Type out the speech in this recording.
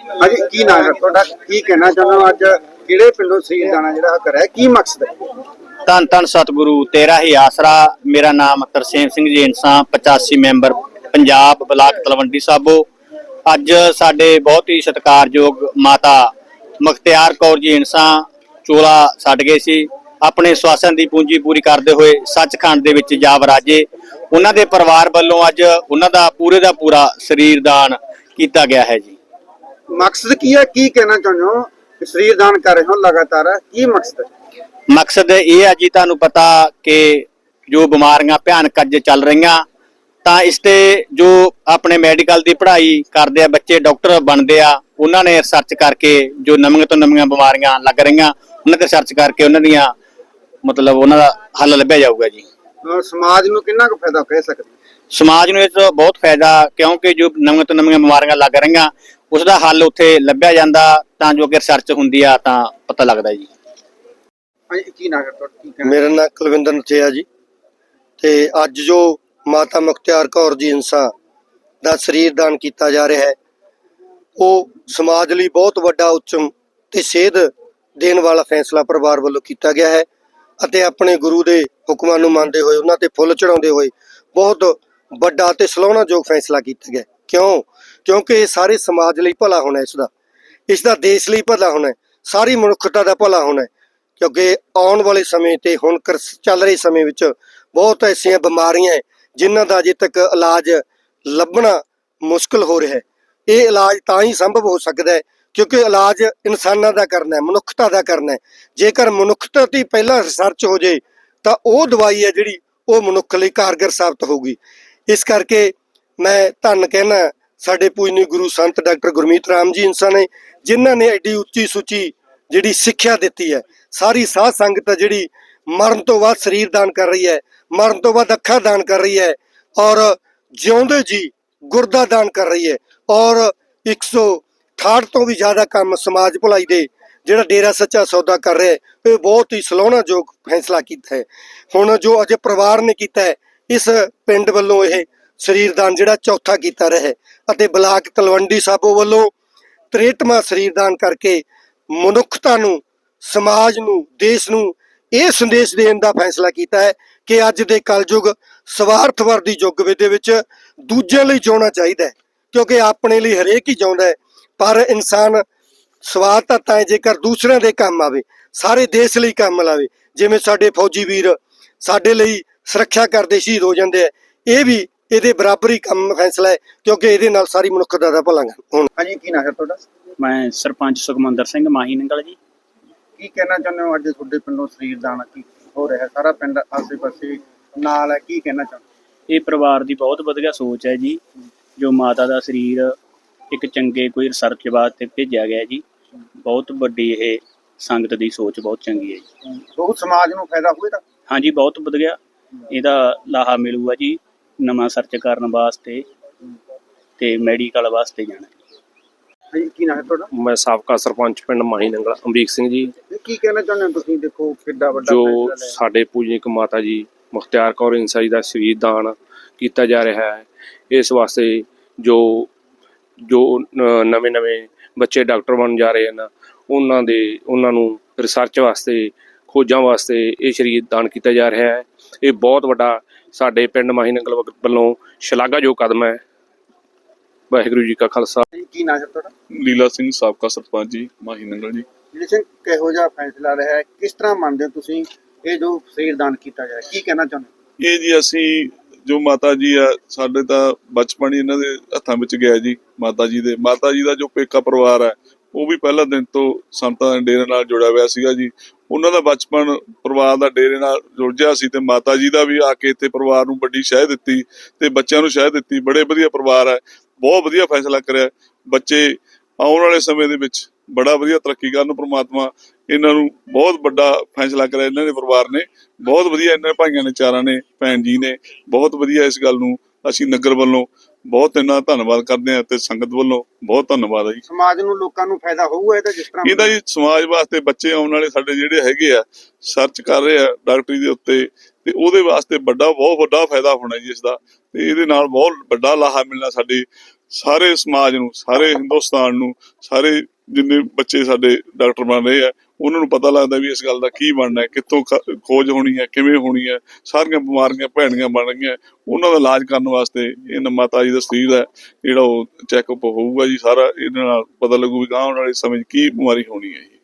ਹਾਂਜੀ, ਕੀ ਨਾਮ ਹੈ ਤੁਹਾਡਾ? ਕੀ ਕਹਿਣਾ ਚਾਹੁੰਦੇ ਹੋ ਅੱਜ? ਕਿਹੜੇ ਪਿੰਡੋਂ ਸਹੀਦ ਦਾਣਾ ਜਿਹੜਾ ਕਰਿਆ ਕੀ ਮਕਸਦ ਹੈ? ਧੰਨ ਧੰਨ ਸਤਿਗੁਰੂ, ਤੇਰਾ ਹੀ ਆਸਰਾ। ਮੇਰਾ ਨਾਮ ਤਰਸੇਮ ਸਿੰਘ ਜੀ ਇਨਸਾਂ 85 ਮੈਂਬਰ, ਪੰਜਾਬ ਬਲਾਕ ਤਲਵੰਡੀ ਸਾਬੋ। ਅੱਜ ਸਾਡੇ ਬਹੁਤ ਹੀ ਸਤਿਕਾਰਯੋਗ ਮਾਤਾ ਮੁਖਤਿਆਰ ਕੌਰ ਜੀ ਇਨਸਾਂ ਚੋਲਾ ਛੱਡ ਗਏ ਸੀ। ਆਪਣੇ ਸਵਾਸਾਂ ਦੀ ਪੂੰਜੀ ਪੂਰੀ ਕਰਦੇ ਹੋਏ ਸੱਚਖੰਡ ਦੇ ਵਿੱਚ ਜਾ ਵਰਾਜੇ। ਉਹਨਾਂ ਦੇ ਪਰਿਵਾਰ ਵੱਲੋਂ ਅੱਜ ਉਹਨਾਂ ਦਾ ਪੂਰੇ ਦਾ ਪੂਰਾ ਸਰੀਰ ਦਾਨ ਕੀਤਾ ਗਿਆ ਹੈ ਜੀ। ਮਕਸਦ ਕੀ ਹੈ? ਕੀ ਕਹਿਣਾ ਚਾਹੁੰਦੇ ਹੋ? ਕਿ ਸਰੀਰ ਦਾਨ ਕਰ ਰਹੇ ਹੋ ਲਗਾਤਾਰ। ਕੀ ਮਕਸਦ ਹੈ? ਮਕਸਦ ਇਹ ਹੈ ਜੀ ਤੁਹਾਨੂੰ ਪਤਾ ਕਿ ਜੋ ਬਿਮਾਰੀਆਂ ਭਿਆਨਕ ਅੱਜ ਚੱਲ ਰਹੀਆਂ ਤਾਂ ਇਸ ਤੇ ਜੋ ਆਪਣੇ ਮੈਡੀਕਲ ਦੀ ਪੜ੍ਹਾਈ ਕਰਦੇ ਆ ਬੱਚੇ ਡਾਕਟਰ ਬਣਦੇ ਆ ਉਹਨਾਂ ਨੇ ਰਿਸਰਚ ਕਰਕੇ ਜੋ ਨਵੀਆਂ ਤੋਂ ਨਵੀਆਂ ਬਿਮਾਰੀਆਂ ਲੱਗ ਰਹੀਆਂ ਉਹਨਾਂ ਤੇ ਰਿਸਰਚ ਕਰਕੇ ਉਹਨਾਂ ਦੀਆਂ ਮਤਲਬ ਉਹਨਾਂ ਦਾ ਹੱਲ ਲੱਭਿਆ ਜਾਊਗਾ ਜੀ। ਸਮਾਜ ਨੂੰ ਕਿੰਨਾ ਕੁ ਫਾਇਦਾ ਕਹਿ ਸਕਦੇ? ਸਮਾਜ ਨੂੰ ਇਸ ਤੋਂ ਬਹੁਤ ਫਾਇਦਾ ਕਿਉਂਕਿ ਜੋ ਨਵੀਆਂ ਤੋਂ ਨਵੀਆਂ ਬਿਮਾਰੀਆਂ ਲੱਗ ਰਹੀਆਂ ਉਸ ਦਾ ਹੱਲ ਉੱਥੇ ਲੱਭਿਆ ਜਾਂਦਾ ਤਾਂ ਜੋ ਕਿ ਰਿਸਰਚ ਹੁੰਦੀ ਆ ਤਾਂ ਪਤਾ ਲੱਗਦਾ ਜੀ। ਹਾਂਜੀ ਕੀ ਨਾਮ ਹੈ ਤੁਹਾਡਾ? ਕੀ ਕਹਿਣਾ? ਮੇਰਾ ਨਾਮ ਕੁਲਵਿੰਦਰ ਨਥਿਆ ਜੀ। ਤੇ ਅੱਜ ਜੋ ਮਾਤਾ ਮੁਖਤਿਆਰ ਕੌਰ ਜੀ ਇਨਸਾ ਦਾ ਸਰੀਰ ਦਾਨ ਕੀਤਾ ਜਾ ਰਿਹਾ ਹੈ ਉਹ ਸਮਾਜ ਲਈ ਬਹੁਤ ਵੱਡਾ ਉੱਚਮ ਤੇ ਸੇਧ ਦੇਣ ਵਾਲਾ ਫੈਸਲਾ ਪਰਿਵਾਰ ਵੱਲੋਂ ਕੀਤਾ ਗਿਆ ਹੈ ਅਤੇ ਆਪਣੇ ਗੁਰੂ ਦੇ ਹੁਕਮਾਂ ਨੂੰ ਮੰਨਦੇ ਹੋਏ ਉਹਨਾਂ ਤੇ ਫੁੱਲ ਚੜਾਉਂਦੇ ਹੋਏ ਬਹੁਤ ਵੱਡਾ ਤੇ ਸਲਾਹੁਣਾਯੋਗ ਫੈਸਲਾ ਕੀਤਾ ਗਿਆ ਕਿਉਂ? ਕਿਉਂਕਿ ਇਹ ਸਾਰੇ ਸਮਾਜ ਲਈ ਭਲਾ ਹੋਣਾ ਇਸ ਦਾ ਇਸ ਦਾ ਦੇਸ਼ ਲਈ ਭਲਾ ਹੋਣਾ ਸਾਰੀ ਮਨੁੱਖਤਾ ਦਾ ਭਲਾ ਹੋਣਾ ਕਿਉਂਕਿ ਆਉਣ ਵਾਲੇ ਸਮੇਂ ਤੇ ਹੁਣ ਕਰ- ਚੱਲ ਰਹੇ ਸਮੇਂ ਵਿੱਚ ਬਹੁਤ ਐਸੀਆਂ ਬਿਮਾਰੀਆਂ ਹੈ, ਜਿਨ੍ਹਾਂ ਦਾ ਅਜੇ ਤੱਕ ਇਲਾਜ ਲੱਭਣਾ ਮੁਸ਼ਕਲ ਹੋ ਰਿਹਾ ਹੈ। ਇਹ ਇਲਾਜ ਤਾਂ ਹੀ ਸੰਭਵ ਹੋ ਸਕਦਾ ਹੈ, ਕਿਉਂਕਿ ਇਲਾਜ ਇਨਸਾਨਾਂ ਦਾ ਕਰਨਾ ਹੈ, ਮਨੁੱਖਤਾ ਦਾ ਕਰਨਾ ਹੈ। ਜੇਕਰ ਮਨੁੱਖਤਾ ਤੇ ਪਹਿਲਾਂ ਰਿਸਰਚ ਹੋ ਜੇ ਤਾਂ ਉਹ ਦਵਾਈ ਹੈ ਜਿਹੜੀ ਉਹ ਮਨੁੱਖ ਲਈ ਕਾਰਗਰ ਸਾਬਤ ਹੋਊਗੀ। ਇਸ ਕਰਕੇ ਮੈਂ ਧੰਨ ਕਹਿਣਾ ਸਾਡੇ ਪੂਜਨੀ ਗੁਰੂ ਸੰਤ ਡਾਕਟਰ ਗੁਰਮੀਤ ਰਾਮ ਜੀ ਇਨਸਾਨ ਨੇ, ਜਿਨ੍ਹਾਂ ਨੇ ਐਡੀ ਉੱਚੀ ਸੁੱਚੀ ਜਿਹੜੀ ਸਿੱਖਿਆ ਦਿੱਤੀ ਹੈ, ਸਾਰੀ ਸਾਧ ਸੰਗਤ ਹੈ ਜਿਹੜੀ ਮਰਨ ਤੋਂ ਬਾਅਦ ਸਰੀਰ ਦਾਨ ਕਰ ਰਹੀ ਹੈ, ਮਰਨ ਤੋਂ ਬਾਅਦ ਅੱਖਾਂ ਦਾਨ ਕਰ ਰਹੀ ਹੈ ਔਰ ਜਿਉਂਦੇ ਜੀ ਗੁਰਦਾ ਦਾਨ ਕਰ ਰਹੀ ਹੈ ਔਰ 168 ਤੋਂ ਵੀ ਜ਼ਿਆਦਾ ਕੰਮ ਸਮਾਜ ਭਲਾਈ ਦੇ ਜਿਹੜਾ ਡੇਰਾ ਸੱਚਾ ਸੌਦਾ ਕਰ ਰਿਹਾ ਹੈ, ਇਹ ਬਹੁਤ ਹੀ ਸਲਾਹੁਣਾਯੋਗ ਫੈਸਲਾ ਕੀਤਾ ਹੈ। ਹੁਣ ਜੋ ਅਜੇ ਪਰਿਵਾਰ ਨੇ ਕੀਤਾ ਹੈ, ਇਸ ਪਿੰਡ ਵੱਲੋਂ ਇਹ ਸਰੀਰਦਾਨ ਜਿਹੜਾ ਚੌਥਾ ਕੀਤਾ ਰਿਹਾ ਅਤੇ ਬਲਾਕ ਤਲਵੰਡੀ ਸਾਬੋ ਵੱਲੋਂ 63ਵਾਂ ਸਰੀਰਦਾਨ ਕਰਕੇ ਮਨੁੱਖਤਾ ਨੂੰ, ਸਮਾਜ ਨੂੰ, ਦੇਸ਼ ਨੂੰ ਇਹ ਸੰਦੇਸ਼ ਦੇਣ ਦਾ ਫੈਸਲਾ ਕੀਤਾ ਹੈ ਕਿ ਅੱਜ ਦੇ ਕਲਯੁਗ ਸਵਾਰਥਵਰਦੀ ਯੁੱਗ ਦੇ ਵਿੱਚ ਦੂਜਿਆਂ ਲਈ ਜਿਉਣਾ ਚਾਹੀਦਾ ਹੈ, ਕਿਉਂਕਿ ਆਪਣੇ ਲਈ ਹਰੇਕ ਹੀ ਜਿਉਂਦਾ ਹੈ, ਪਰ ਇਨਸਾਨ ਸਵਾਰਥ ਤਾਂ ਤਾਂ ਜੇਕਰ ਦੂਸਰਿਆਂ ਦੇ ਕੰਮ ਆਵੇ, ਸਾਰੇ ਦੇਸ਼ ਲਈ ਕੰਮ ਲਾਵੇ, ਜਿਵੇਂ ਸਾਡੇ ਫੌਜੀ ਵੀਰ ਸਾਡੇ ਲਈ ਸੁਰੱਖਿਆ ਕਰਦੇ ਸ਼ਹੀਦ ਹੋ ਜਾਂਦੇ ਆ ਇਹ ਵੀ ਇਹਦੇ ਬਰਾਬਰ ਹੀ ਕੰਮ ਫੈਸਲਾ ਹੈ ਕਿਉਂਕਿ ਇਹਦੇ ਨਾਲ ਸਾਰੀ ਮਨੁੱਖਤਾ ਦਾ ਭਲਾ ਹੋਣਾ ਹਾਂਜੀ ਕੀ ਨਾਮ ਹੈ ਤੁਹਾਡਾ? ਮੈਂ ਸਰਪੰਚ ਸੁਖਮੰਦਰ ਸਿੰਘ ਮਾਹੀ ਨੰਗਲ ਜੀ। ਕੀ ਕਹਿਣਾ ਚਾਹੁੰਦੇ ਹੋ ਅੱਜ ਤੁਹਾਡੇ ਪਿੰਡੋਂ ਸਰੀਰ ਦਾਨ ਕੀ ਹੋ ਰਿਹਾ? ਸਾਰਾ ਪਿੰਡ ਆਸੇ-ਪਾਸੇ ਨਾਲ ਹੈ ਕੀ ਕਹਿਣਾ ਚਾਹੁੰਦੇ ਇਹ ਪਰਿਵਾਰ ਦੀ ਬਹੁਤ ਵਧੀਆ ਸੋਚ ਹੈ ਜੀ ਜੋ ਮਾਤਾ ਦਾ ਸਰੀਰ ਇੱਕ ਚੰਗੇ ਕੋਈ ਰਿਸਰਚ ਵਾਸਤੇ ਭੇਜਿਆ ਗਿਆ ਜੀ। ਬਹੁਤ ਵੱਡੀ ਇਹ ਸੰਗਤ ਦੀ ਸੋਚ ਬਹੁਤ ਚੰਗੀ ਹੈ ਜੀ। ਬਹੁਤ ਸਮਾਜ ਨੂੰ ਫਾਇਦਾ ਹੋਏਗਾ ਹਾਂਜੀ ਬਹੁਤ ਵਧੀਆ। ਇਹਦਾ ਲਾਹਾ ਮਿਲੂਗਾ ਜੀ। ਨਵਾਂ ਸਰਚ ਕਰਨ ਵਾਸਤੇ ਤੇ ਮੈਡੀਕਲ ਵਾਸਤੇ ਜਾਣਾ। ਹਾਂਜੀ ਕੀ ਨਾਮ ਹੈ ਤੁਹਾਡਾ? ਮੈਂ ਸਾਬਕਾ ਸਰਪੰਚ ਪਿੰਡ ਮਾਹੀ ਨੰਗਲ ਅਮਰੀਕ ਸਿੰਘ ਜੀ। ਕੀ ਕਹਿਣਾ ਚਾਹੁੰਦੇ ਹੋ ਤੁਸੀਂ? ਦੇਖੋ ਕਿੱਡਾ ਵੱਡਾ ਜੋ ਫੈਸਲਾ ਲਿਆ। ਸਾਡੇ ਪੂਜਨੀਕ ਮਾਤਾ ਜੀ ਮੁਖਤਿਆਰ ਕੌਰ ਇੰਸਾ ਜੀ ਦਾ ਸ਼ਹੀਦ ਦਾਨ ਕੀਤਾ ਜਾ ਰਿਹਾ ਹੈ। ਇਸ ਵਾਸਤੇ ਜੋ ਜੋ ਨਵੇਂ ਨਵੇਂ ਬੱਚੇ ਡਾਕਟਰ ਬਣ ਜਾ ਰਹੇ ਹਨ ਉਹਨਾਂ ਦੇ ਉਹਨਾਂ ਨੂੰ ਰਿਸਰਚ ਵਾਸਤੇ ਖੋਜਾਂ ਵਾਸਤੇ ਇਹ ਸ਼ਹੀਦ ਦਾਨ ਕੀਤਾ ਜਾ ਰਿਹਾ ਹੈ। ਇਹ ਬਹੁਤ ਵੱਡਾ ਸਾਡੇ ਪਿੰਡ ਮਾਹੀ ਨੰਗਲ ਵੱਲੋਂ ਸ਼ਲਾਘਾਯੋਗ ਕਦਮ ਹੈ। ਵਾਹਿਗੁਰੂ ਜੀ ਕਾ ਖਾਲਸਾ। ਕੀ ਨਾਮ ਹੈ ਤੁਹਾਡਾ? ਲੀਲਾ ਸਿੰਘ ਸਾਬਕਾ ਸਰਪੰਚ ਜੀ ਮਾਹੀ ਨੰਗਲ ਜੀ। ਜੀ ਸਿੰਘ ਕਿਹੋ ਜਿਹਾ ਫੈਸਲਾ ਰਿਹਾ ਹੈ? ਕਿਸ ਤਰ੍ਹਾਂ ਮੰਨਦੇ ਹੋ ਤੁਸੀਂ ਇਹ ਜੋ ਸਰੀਰ ਦਾਨ ਕੀਤਾ ਜਾ ਰਿਹਾ? ਕੀ ਕਹਿਣਾ ਚਾਹੁੰਦੇ ਇਹ ਜੀ ਅਸੀਂ ਜੋ ਮਾਤਾ ਜੀ ਆ ਸਾਡੇ ਤਾਂ ਬਚਪਨ ਹੀ ਇਹਨਾਂ ਦੇ ਹੱਥਾਂ ਵਿੱਚ ਗਿਆ ਜੀ ਮਾਤਾ ਜੀ ਦੇ। ਮਾਤਾ ਜੀ ਦਾ ਜੋ ਪੇਕਾ ਪਰਿਵਾਰ ਹੈ ਉਹ ਵੀ ਪਹਿਲਾ ਦਿਨ ਤੋਂ ਸੰਤਾਂ ਦੇ ਡੇਰੇ ਨਾਲ ਜੁੜਿਆ ਹੋਇਆ ਸੀਗਾ ਜੀ। ਉਹਨਾਂ ਦਾ ਬਚਪਨ ਪਰਿਵਾਰ ਦਾ ਡੇਰੇ ਨਾਲ ਜੁੜਿਆ ਸੀ ਤੇ ਮਾਤਾ ਜੀ ਦਾ ਵੀ ਆ ਕੇ ਇੱਥੇ ਪਰਿਵਾਰ ਨੂੰ ਵੱਡੀ ਸ਼ਹਿ ਦਿੱਤੀ ਤੇ ਬੱਚਿਆਂ ਨੂੰ ਸ਼ਹਿ ਦਿੱਤੀ। ਬੜੇ ਵਧੀਆ ਪਰਿਵਾਰ ਹੈ, ਬਹੁਤ ਵਧੀਆ ਫੈਸਲਾ ਕਰਿਆ। ਬੱਚੇ ਆਉਣ ਵਾਲੇ ਸਮੇਂ ਦੇ ਵਿੱਚ ਬੜਾ ਵਧੀਆ ਤਰੱਕੀ ਕਰਨ ਪ੍ਰਮਾਤਮਾ ਇਹਨਾਂ ਨੂੰ ਬਹੁਤ ਵੱਡਾ ਫੈਸਲਾ ਕਰਿਆ। ਇਹਨਾਂ ਦੇ ਪਰਿਵਾਰ ਨੇ ਬਹੁਤ ਵਧੀਆ, ਇਹਨਾਂ ਭਾਈਆਂ ਨੇ, ਚਾਰਾਂ ਨੇ, ਭੈਣ ਜੀ ਨੇ, ਬਹੁਤ ਵਧੀਆ ਇਸ ਗੱਲ ਨੂੰ ਅਸੀਂ ਨਗਰ ਵੱਲੋਂ ਬਹੁਤ ਇਹਨਾਂ ਦਾ ਧੰਨਵਾਦ ਕਰਦੇ ਹਾਂ ਤੇ ਸੰਗਤ ਵੱਲੋਂ ਬਹੁਤ ਧੰਨਵਾਦ ਹੈ ਜੀ। ਸਮਾਜ ਨੂੰ ਲੋਕਾਂ ਨੂੰ ਫਾਇਦਾ ਹੋਊਗਾ ਇਹਦਾ ਜਿਸ ਤਰ੍ਹਾਂ ਇਹਦਾ ਜੀ ਸਮਾਜ ਵਾਸਤੇ ਬੱਚੇ ਆਉਣ ਵਾਲੇ ਸਾਡੇ ਜਿਹੜੇ ਹੈਗੇ ਆ ਸਰਚ ਕਰ ਰਹੇ ਆ ਡਾਕਟਰੀ ਦੇ ਉੱਤੇ ਤੇ ਉਹਦੇ ਵਾਸਤੇ ਵੱਡਾ ਬਹੁਤ ਵੱਡਾ ਫਾਇਦਾ ਹੋਣਾ ਜੀ ਇਸ ਦਾ ਤੇ ਇਹਦੇ ਨਾਲ ਬਹੁਤ ਵੱਡਾ ਲਾਹਾ ਮਿਲਣਾ ਸਾਡੇ ਸਾਰੇ ਸਮਾਜ ਨੂੰ ਸਾਰੇ ਹਿੰਦੁਸਤਾਨ ਨੂੰ ਸਾਰੇ ਜਿੰਨੇ ਬੱਚੇ ਸਾਡੇ ਡਾਕਟਰ ਬਣ ਰਹੇ ਆ, ਉਹਨਾਂ ਨੂੰ ਪਤਾ ਲੱਗਦਾ ਵੀ ਇਸ ਗੱਲ ਦਾ ਕੀ ਬਣਨਾ ਹੈ, ਕਿੱਥੋਂ ਖ- ਖੋਜ ਹੋਣੀ ਹੈ, ਕਿਵੇਂ ਹੋਣੀ ਹੈ, ਸਾਰੀਆਂ ਬਿਮਾਰੀਆਂ ਭੈਣੀਆਂ ਬਣ ਰਹੀਆਂ, ਉਹਨਾਂ ਦਾ ਇਲਾਜ ਕਰਨ ਵਾਸਤੇ ਇਹਨਾਂ ਮਾਤਾ ਜੀ ਦਾ ਸਰੀਰ ਹੈ, ਜਿਹੜਾ ਉਹ ਚੈੱਕਅਪ ਹੋਊਗਾ ਜੀ, ਸਾਰਾ ਇਹਨਾਂ ਨਾਲ ਪਤਾ ਲੱਗੂ ਵੀ ਗਾਂ ਆਉਣ ਵਾਲੇ ਸਮੇਂ 'ਚ ਕੀ ਬਿਮਾਰੀ ਹੋਣੀ ਹੈ ਜੀ।